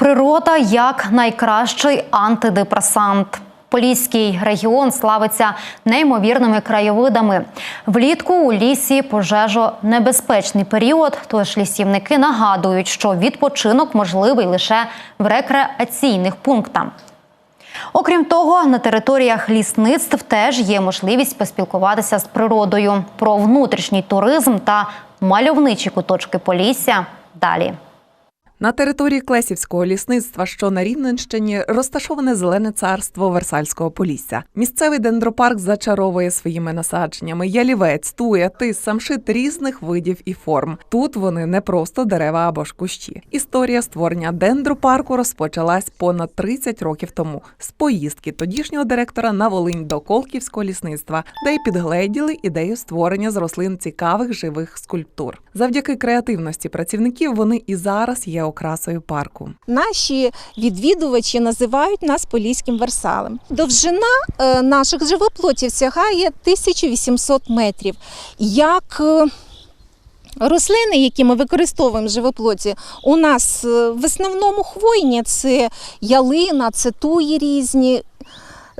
Природа як найкращий антидепресант. Поліський регіон славиться неймовірними краєвидами. Влітку у лісі пожежонебезпечний період, тож лісівники нагадують, що відпочинок можливий лише в рекреаційних пунктах. Окрім того, на територіях лісництв теж є можливість поспілкуватися з природою про внутрішній туризм та мальовничі куточки Полісся. Далі. На території Клесівського лісництва, що на Рівненщині, розташоване зелене царство Версальського Полісся. Місцевий дендропарк зачаровує своїми насадженнями ялівець, туя, тис, самшит різних видів і форм. Тут вони не просто дерева або ж кущі. Історія створення дендропарку розпочалась понад 30 років тому з поїздки тодішнього директора на Волинь до Колківського лісництва, де й підгледіли ідею створення з рослин цікавих живих скульптур. Завдяки креативності працівників вони і зараз є окрасою парку. Наші відвідувачі називають нас поліським версалем. Довжина е, наших живоплотів сягає 1800 метрів. Як е, Рослини, які ми використовуємо в живоплоті, у нас е, в основному хвойні це ялина, це туї різні.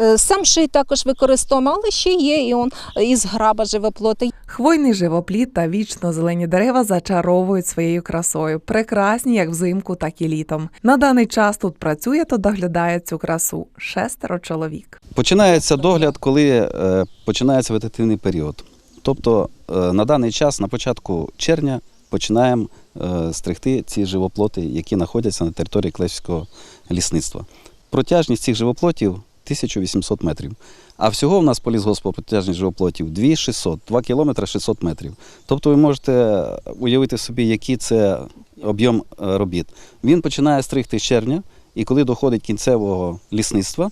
Е, Самши також використовуємо, але ще є і он із граба живоплоти. Хвойний живопліт та вічно зелені дерева зачаровують своєю красою, прекрасні як взимку, так і літом. На даний час тут працює та доглядає цю красу шестеро чоловік. Починається догляд, коли е, починається вегетативний період. Тобто е, на даний час, на початку червня, починаємо е, стригти ці живоплоти, які знаходяться на території Клещівського лісництва. Протяжність цих живоплотів 1800 метрів. А всього в нас по лісгоспу протяжність живоплотів 2600, 2 кілометри 600 метрів. Тобто ви можете уявити собі, який це об'єм е, робіт. Він починає стригти з червня, і коли доходить кінцевого лісництва,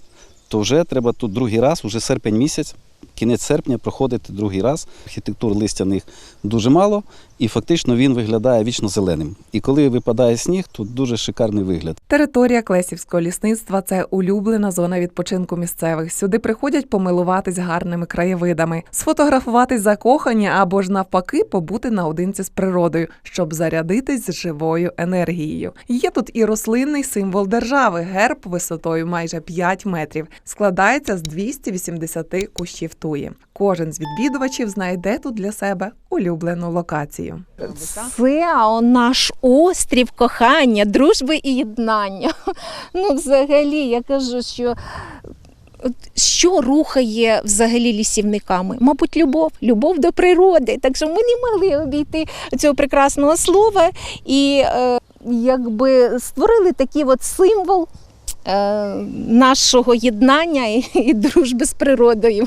то вже треба тут другий раз, уже серпень місяць, кінець серпня проходити другий раз. Архітектур листяних дуже мало, і фактично він виглядає вічно зеленим. І коли випадає сніг, тут дуже шикарний вигляд. Територія Клесівського лісництва це улюблена зона відпочинку місцевих. Сюди приходять помилуватись гарними краєвидами, сфотографуватись закохані або ж навпаки побути наодинці з природою, щоб зарядитись живою енергією. Є тут і рослинний символ держави, герб висотою майже 5 метрів. Складається з 280 кущів туї. Кожен з відвідувачів знайде тут для себе улюблену локацію. Це наш острів кохання, дружби і єднання. Ну, взагалі, я кажу, що що рухає взагалі лісівниками? Мабуть, любов, любов до природи. Так що ми не могли обійти цього прекрасного слова і е, якби створили такий от символ. Е, Нашого єднання і, і дружби з природою.